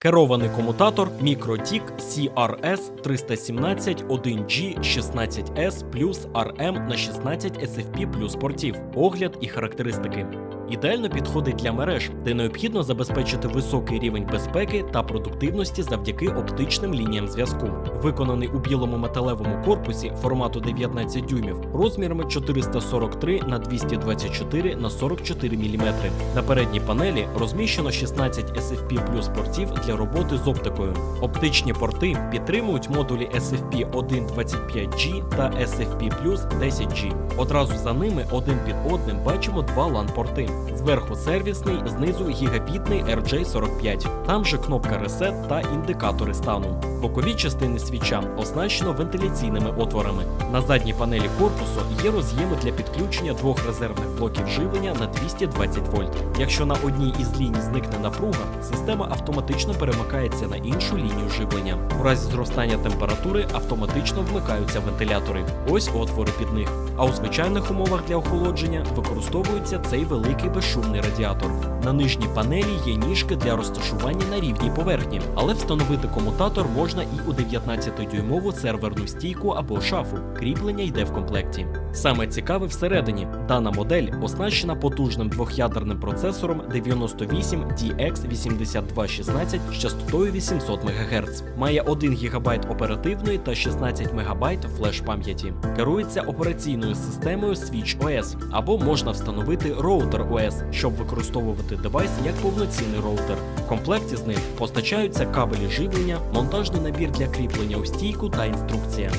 Керований комутатор MikroTik CRS 317 1G 16S плюс RM на 16 SFP плюс портів. Огляд і характеристики. Ідеально підходить для мереж, де необхідно забезпечити високий рівень безпеки та продуктивності завдяки оптичним лініям зв'язку. Виконаний у білому металевому корпусі формату 19 дюймів розмірами 443 на 224 на 44 мм. На передній панелі розміщено 16 SFP плюс портів для роботи з оптикою. Оптичні порти підтримують модулі SFP 125G та SFP 10G. Одразу за ними один під одним бачимо два LAN-порти. Зверху сервісний, знизу гігабітний RJ45. Там же кнопка Reset та індикатори стану. Бокові частини свіча оснащено вентиляційними отворами. На задній панелі корпусу є роз'єми для підключення двох резервних блоків живлення на 220 вольт. Якщо на одній із ліній зникне напруга, система автоматично перемикається на іншу лінію живлення. У разі зростання температури автоматично вмикаються вентилятори. Ось отвори під них. А у звичайних умовах для охолодження використовується цей великий безшумний радіатор. На нижній панелі є ніжки для розташування на рівній поверхні, але встановити комутатор можна і у 19-дюймову серверну стійку або шафу. Кріплення йде в комплекті. Саме цікаве всередині. Дана модель оснащена потужним двох'ядерним процесором 98DX8216 з частотою 800 МГц. Має 1 ГБ оперативної та 16 МБ флеш пам'яті. Керується операційною системою Switch OS або можна встановити Router OS, щоб використовувати девайс як повноцінний роутер. В комплекті з ним постачаються кабелі живлення, монтажний набір для кріплення у стійку та інструкція.